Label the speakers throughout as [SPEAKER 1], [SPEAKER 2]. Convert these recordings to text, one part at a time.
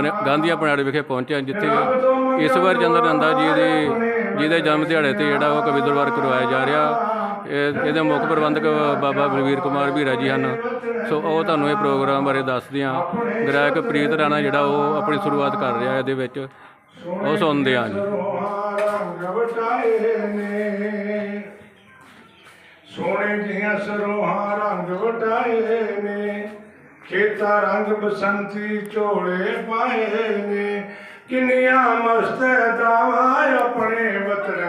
[SPEAKER 1] ਆਪਣੇ ਗਾਂਧੀਆ ਪਨਾੜੇ ਵਿਖੇ ਪਹੁੰਚਿਆ, ਜਿੱਥੇ ਇਸ ਵਾਰ ਚੰਦਰ ਨੰਦਾ ਜੀ ਦੇ ਜਿਹਦੇ ਜਨਮ ਦਿਹਾੜੇ ਤੇ ਜਿਹੜਾ ਉਹ ਕਵੀ ਦਰਬਾਰ ਕਰਵਾਇਆ ਜਾ ਰਿਹਾ। ਇਹ- ਇਹਦੇ ਮੁੱਖ ਪ੍ਰਬੰਧਕ ਬਾਬਾ ਬਲਵੀਰ ਕੁਮਾਰ ਵੀਰਾ ਜੀ ਹਨ। ਸੋ ਉਹ ਤੁਹਾਨੂੰ ਇਹ ਪ੍ਰੋਗਰਾਮ ਬਾਰੇ ਦੱਸਦੇ ਹਾਂ। ਗ੍ਰਾਹਕ ਪ੍ਰੀਤ ਰਾਣਾ ਜਿਹੜਾ ਉਹ ਆਪਣੀ ਸ਼ੁਰੂਆਤ ਕਰ ਰਿਹਾ ਇਹਦੇ ਵਿੱਚ। ਉਹ ਸੁਣਦੇ ਹਾਂ ਜੀ।
[SPEAKER 2] ਸੋਹਣੇ ਜਿਹੀਆਂ ਸਰੋਹਾਂ ਰੰਗ ਵਟਾਏ ਨੇ। ਖੇਤਾ ਰੰਗ ਬਸੰਤੀ ਝੋਲੇ ਪਾਏ ਨੇ। ਕਿੰਨੀਆਂ ਮਸਤ ਦਾਵਾ ਆਪਣੇ ਵਤਨ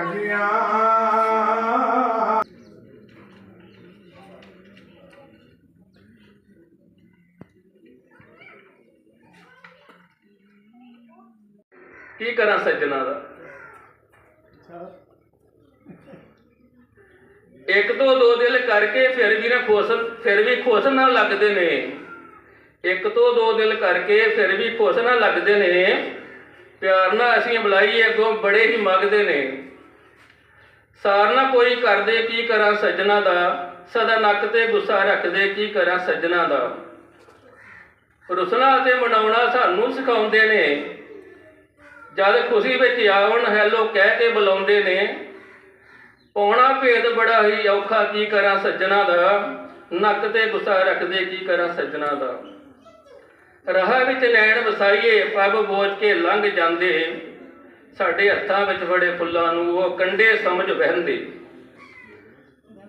[SPEAKER 1] ਕੀ ਕਰਾਂ ਸੱਜਣਾ ਦਾ? ਇੱਕ ਤੋਂ ਦੋ ਦਿਲ ਕਰਕੇ ਫਿਰ ਵੀ ਨਾ ਖੁਸ਼ ਫਿਰ ਵੀ ਖੁਸ਼ ਨਾ ਲੱਗਦੇ ਨੇ। ਇੱਕ ਤੋਂ ਦੋ ਦਿਲ ਕਰਕੇ ਫਿਰ ਵੀ ਖੁਸ਼ ਨਾ ਲੱਗਦੇ ਨੇ। ਪਿਆਰ ਨਾਲ ਅਸੀਂ ਬੁਲਾਈਏ ਅੱਗੋਂ ਬੜੇ ਹੀ ਮੰਗਦੇ ਨੇ। ਸਾਰ ਨਾ ਕੋਈ ਕਰਦੇ, ਕੀ ਕਰਾਂ ਸੱਜਣਾ ਦਾ? ਸਦਾ ਨੱਕ ਤੇ ਗੁੱਸਾ ਰੱਖਦੇ, ਕੀ ਕਰਾਂ ਸੱਜਣਾ ਦਾ? ਰੁਸਣਾ ਤੇ ਮਨਾਉਣਾ ਸਾਨੂੰ ਸਿਖਾਉਂਦੇ ਨੇ। ਜਦ ਖੁਸ਼ੀ ਵਿੱਚ ਆਉਣ, ਹੈਲੋ ਕਹਿ ਕੇ ਬੁਲਾਉਂਦੇ ਨੇ। ਪਾਉਣਾ ਭੇਦ ਬੜਾ ਹੀ ਔਖਾ, ਕੀ ਕਰਾਂ ਸੱਜਣਾ ਦਾ? ਨੱਕ ਤੇ ਗੁੱਸਾ ਰੱਖਦੇ, ਕੀ ਕਰਾਂ ਸੱਜਣਾ ਦਾ? ਰਾਹ ਵਿੱਚ ਲੈਣ ਵਸਾਈਏ ਪੱਬ ਬੋਝ ਕੇ ਲੰਘ ਜਾਂਦੇ। ਸਾਡੇ ਹੱਥਾਂ ਵਿੱਚ ਫੜੇ ਫੁੱਲਾਂ ਨੂੰ, ਉਹ ਕੰਡੇ ਸਮਝ ਵਹਿੰਦੇ।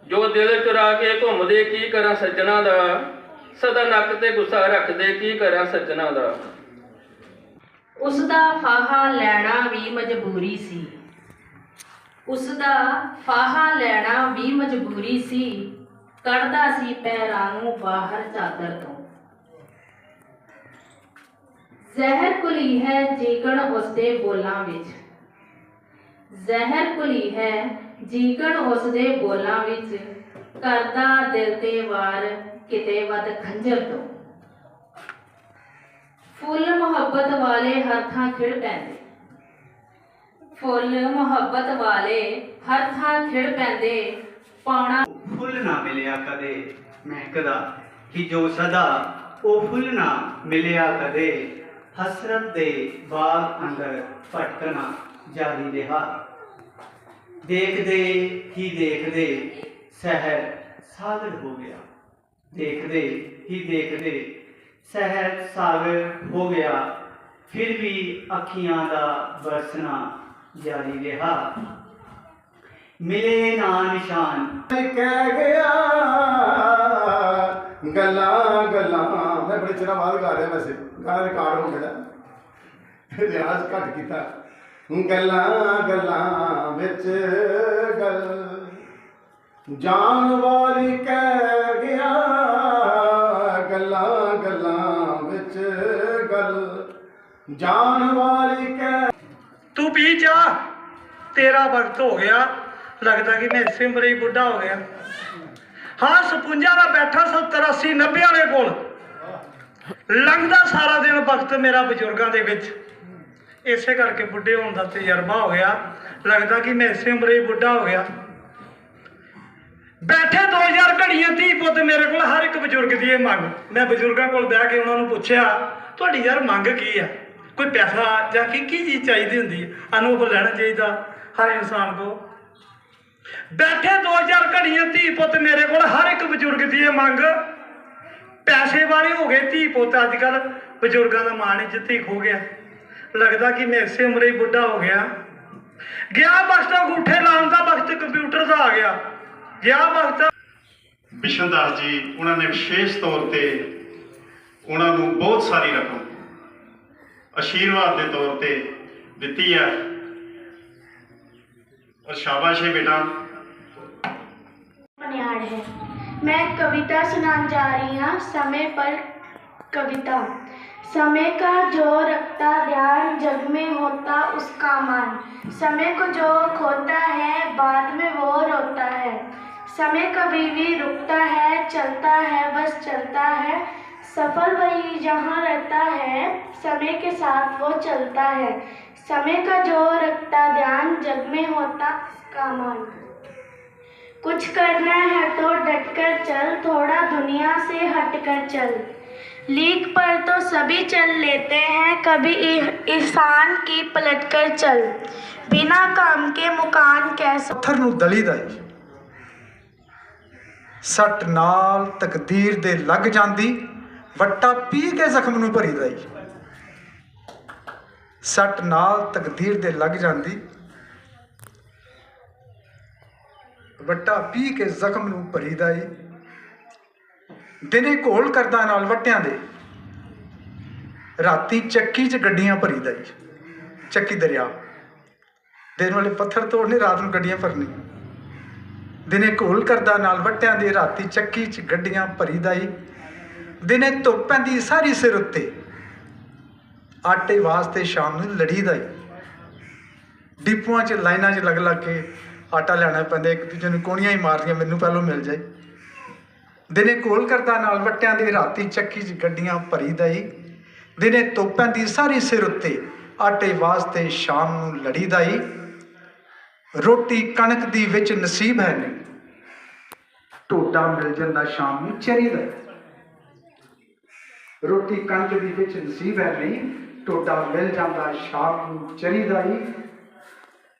[SPEAKER 1] ਜੋ ਦਿਲ ਚੁਰਾ ਕੇ ਘੁੰਮਦੇ, ਕੀ ਕਰਾਂ ਸੱਜਣਾ ਦਾ? ਸਦਾ ਨੱਕ ਤੇ ਗੁੱਸਾ ਰੱਖਦੇ, ਕੀ ਕਰਾਂ ਸੱਜਣਾ ਦਾ?
[SPEAKER 3] ਉਸ ਦਾ ਫਾਹਾ ਲੈਣਾ ਵੀ ਮਜਬੂਰੀ ਸੀ। ਉਸ ਦਾ ਫਾਹਾ ਲੈਣਾ ਵੀ ਮਜਬੂਰੀ ਸੀ। ਕੱਢਦਾ ਸੀ ਪੈਰਾਂ ਨੂੰ ਬਾਹਰ ਚਾਦਰ ਤੋਂ। ਜ਼ਹਿਰ ਕੁਲੀ ਹੈ ਜੀਗਣ ਉਸਦੇ ਬੋਲਾਂ ਵਿੱਚ। ਜ਼ਹਿਰ ਕੁਲੀ ਹੈ ਜੀਗਣ ਉਸਦੇ ਬੋਲਾਂ ਵਿੱਚ। ਕਰਦਾ ਦਿਲ ਤੇ ਵਾਰ ਕਿਤੇ ਵੱਧ ਖੰਜਰ ਤੋਂ। ਫੁੱਲ ਮੁਹੱਬਤ ਵਾਲੇ ਹਰ ਥਾਂ ਖਿੜ ਪੈਂਦੇ। ਫੁੱਲ ਮੁਹੱਬਤ ਵਾਲੇ ਹਰ ਥਾਂ ਖਿੜ ਪੈਂਦੇ। ਪਾਉਣਾ
[SPEAKER 4] ਫੁੱਲ ਨਾ ਮਿਲਿਆ ਕਦੇ ਮਹਿਕਦਾ ਕਿ ਜੋ ਸਦਾ ਉਹ ਫੁੱਲ ਨਾ ਮਿਲਿਆ ਕਦੇ। ਹਸਰਤ ਦੇ ਬਾਗ ਅੰਦਰ ਭਟਕਣਾ ਜਾਰੀ ਰਿਹਾ। ਦੇਖਦੇ ਹੀ ਦੇਖਦੇ ਸਹਿਰ ਸਾਗਰ ਹੋ ਗਿਆ। ਦੇਖਦੇ ਹੀ ਦੇਖਦੇ ਸਹਿਰ ਸਾਗਰ ਹੋ ਗਿਆ। ਫਿਰ ਵੀ ਅੱਖੀਆਂ ਦਾ ਵਰਸਣਾ ਜਾਰੀ ਰਿਹਾ। ਮਿਲੇ ਨਾ ਨਿਸ਼ਾਨ।
[SPEAKER 2] ਕਹਿ ਗਿਆ, ਗੱਲਾਂ ਗੱਲਾਂ ਮੈਂ ਬੜੇ ਚਿਰਾਂ ਬਾਅਦ ਗਾ ਰਿਹਾ ਵੈਸੇ। ਗਾਣਾ ਰਿਕਾਰਡ ਹੋ ਗਿਆ। ਰਿਆਜ਼ ਘੱਟ ਕੀਤਾ। ਗੱਲਾਂ ਗੱਲਾਂ ਵਿੱਚ ਗੱਲ। ਜਾਨ ਵਾਲੀ ਕਹਿ ਗਿਆ। ਗੱਲਾਂ ਗੱਲਾਂ ਵਿੱਚ ਗੱਲ। ਜਾਨ ਵਾਲੀ ਕਹਿ
[SPEAKER 5] ਤੂੰ ਪੀ ਜਾ। ਤੇਰਾ ਵਕਤ ਹੋ ਗਿਆ। ਲੱਗਦਾ ਕਿ ਮੈਂ ਸਿਮਰੇ ਹੀ ਬੁੱਢਾ ਹੋ ਗਿਆ। ਹਾਂ 56 ਦਾ ਬੈਠਾ 70 80 90 ਵਾਲੇ ਕੋਲ। ਲੰਘਦਾ ਸਾਰਾ ਦਿਨ ਵਕਤ ਮੇਰਾ ਬਜ਼ੁਰਗਾਂ ਦੇ ਵਿੱਚ। ਇਸੇ ਕਰਕੇ ਬੁੱਢੇ ਹੋਣ ਦਾ ਤਜਰਬਾ ਹੋ ਗਿਆ। ਲੱਗਦਾ ਕਿ ਮੈਂ ਇਸੇ ਉਮਰੇ ਹੀ ਬੁੱਢਾ ਹੋ ਗਿਆ। ਬੈਠੇ 2000 ਘੜੀਆਂ ਧੀ ਪੁੱਤ ਮੇਰੇ ਕੋਲ, ਹਰ ਇੱਕ ਬਜ਼ੁਰਗ ਦੀ ਇਹ ਮੰਗ। ਮੈਂ ਬਜ਼ੁਰਗਾਂ ਕੋਲ ਬਹਿ ਕੇ ਉਹਨਾਂ ਨੂੰ ਪੁੱਛਿਆ, ਤੁਹਾਡੀ ਯਾਰ ਮੰਗ ਕੀ ਆ? ਕੋਈ ਪੈਸਾ ਜਾਂ ਕੀ ਕੀ ਚੀਜ਼ ਚਾਹੀਦੀ ਹੁੰਦੀ ਹੈ ਅਨੁਭਵ ਲੈਣਾ ਚਾਹੀਦਾ ਹਰ ਇਨਸਾਨ ਕੋ ਬੈਠੇ 2000 ਘੜੀਆਂ ਧੀ ਪੁੱਤ ਮੇਰੇ ਕੋਲ, ਹਰ ਇੱਕ ਬਜ਼ੁਰਗ ਦੀ ਇਹ ਮੰਗ। ਪੈਸੇ ਵਾਲੇ ਹੋ ਗਏ ਧੀ ਪੁੱਤ। ਅੱਜ ਕੱਲ ਬਜ਼ੁਰਗਾਂ ਦਾ ਮਾਣ ਇੱਜ਼ਤ ਹੀ ਖੋ ਗਿਆ। ਲੱਗਦਾ ਕਿ ਮੈਂ ਇਸੇ ਉਮਰੇ ਬੁੱਢਾ ਹੋ ਗਿਆ। ਗਿਆ ਵਕਤ ਅੰਗੂਠੇ ਲਾਉਣ ਦਾ ਵਕਤ ਕੰਪਿਊਟਰ ਦਾ ਆ ਗਿਆ। ਗਿਆ ਵਕਤ
[SPEAKER 6] ਵਿਸ਼ਨਦਾਸ ਜੀ ਉਹਨਾਂ ਨੇ ਵਿਸ਼ੇਸ਼ ਤੌਰ ਤੇ ਉਹਨਾਂ ਨੂੰ ਬਹੁਤ ਸਾਰੀ ਰਕਮ ਅਸ਼ੀਰਵਾਦ ਦੇ ਤੌਰ ਤੇ ਦਿੱਤੀ ਹੈ ਔਰ ਸ਼ਾਬਾਸ਼ ਹੈ ਬੇਟਾ।
[SPEAKER 7] ਬਨਿਆੜ ਹੈ मैं कविता सुनाने जा रही हूँ। समय पर कविता। समय का जो रखता ध्यान जग में होता, उसका मान। समय को जो खोता है, बाद में वो रोता है। समय कभी भी रुकता है, चलता है, बस चलता है। सफल वही जहाँ रहता है, समय के साथ वो चलता है। समय का जो रखता ध्यान जग में होता, उसका मान। कुछ करना है तो डट कर चल थोड़ा दुनिया से हट कर चल लीक पर तो सभी चल लेते हैं कभी इ- इंसान की पलट कर चल बिना काम के मुकान कैसा
[SPEAKER 8] ਪੱਥਰ ਨੂੰ ਦਲੀਦਾ ਈ ਸੱਟ ਨਾਲ ਤਕਦੀਰ ਦੇ ਲੱਗ ਜਾਂਦੀ ਵੱਟਾ ਪੀ ਕੇ ਜ਼ਖਮ ਨੂੰ ਭਰੀਦਾ ਈ ਸੱਟ ਨਾਲ ਤਕਦੀਰ ਦੇ ਲੱਗ ਜਾਂਦੀ ਵੱਟਾ ਪੀ ਕੇ ਜ਼ਖਮ ਨੂੰ ਭਰੀਦਾ ਈ ਦਿਨੇ ਘੋਲ ਕਰਦਾ ਨਾਲ ਵੱਟਿਆਂ ਦੇ। ਰਾਤੀ ਚੱਕੀ 'ਚ ਗੱਡੀਆਂ ਭਰੀਦਾ ਈ ਚੱਕੀ ਦਰਿਆ। ਦਿਨ ਵਾਲੇ ਪੱਥਰ ਤੋੜਨੇ, ਰਾਤ ਨੂੰ ਗੱਡੀਆਂ ਭਰਨੀ ਦਿਨੇ ਘੋਲ ਕਰਦਾ ਨਾਲ ਵੱਟਿਆਂ ਦੇ, ਰਾਤੀ ਚੱਕੀ 'ਚ ਗੱਡੀਆਂ ਭਰੀਦਾ ਈ ਦਿਨੇ ਧੁੱਪ ਪੈਂਦੀ ਸਾਰੀ ਸਿਰ ਉੱਤੇ। ਆਟੇ ਵਾਸਤੇ ਸ਼ਾਮ ਨੂੰ ਲੜੀਦਾ ਈ ਡਿਪੂਆਂ 'ਚ, ਲਾਈਨਾਂ 'ਚ ਲੱਗ ਲੱਗ ਕੇ ਆਟਾ ਲੈਣਾ ਪੈਂਦਾ, ਇੱਕ ਦੂਜੇ ਨੂੰ ਕੋਣੀਆਂ ਹੀ ਮਾਰਦੀਆਂ, ਮੈਨੂੰ ਪਹਿਲੋਂ ਮਿਲ ਜਾਏ। ਦਿਨੇ ਘੋਲ ਕਰਦਾ ਨਾਲ ਵੱਟਿਆਂ ਦੀ, ਰਾਤੀ ਚੱਕੀ 'ਚ ਗੱਡੀਆਂ ਭਰੀਦਾ ਈ ਦਿਨੇ ਤੋਪਾਂ ਦੀ ਸਾਰੀ ਸਿਰ ਉੱਤੇ, ਆਟੇ ਵਾਸਤੇ ਸ਼ਾਮ ਨੂੰ ਲੜੀਦਾ ਈ ਰੋਟੀ ਕਣਕ ਦੀ ਵਿੱਚ ਨਸੀਬ ਹੈ ਨਹੀਂ। ਟੋਟਾ ਮਿਲ ਜਾਂਦਾ ਸ਼ਾਮ ਨੂੰ ਚਰੀ ਦਾ। ਰੋਟੀ ਕਣਕ ਦੀ ਵਿੱਚ ਨਸੀਬ ਹੈ ਨਹੀਂ। ਟੋਟਾ ਮਿਲ ਜਾਂਦਾ ਸ਼ਾਮ ਨੂੰ ਚਰੀ ਦਾ ਹੀ।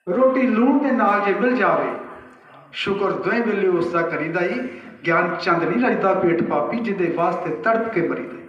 [SPEAKER 8] ਰੋਟੀ ਲੂਣ ਦੇ ਨਾਲ ਜੇ ਮਿਲ ਜਾਵੇ, ਸ਼ੁਕਰ ਦੋਵੇਂ ਵੇਲੇ ਉਸ ਦਾ ਕਰੀਦਾ ਹੀ ਗਿਆਨ ਚੰਦ ਨਹੀਂ ਰਜਦਾ ਪੇਟ ਪਾਪੀ ਜਿਹਦੇ ਵਾਸਤੇ ਤੜਪ ਕੇ ਮਰੀਦਾ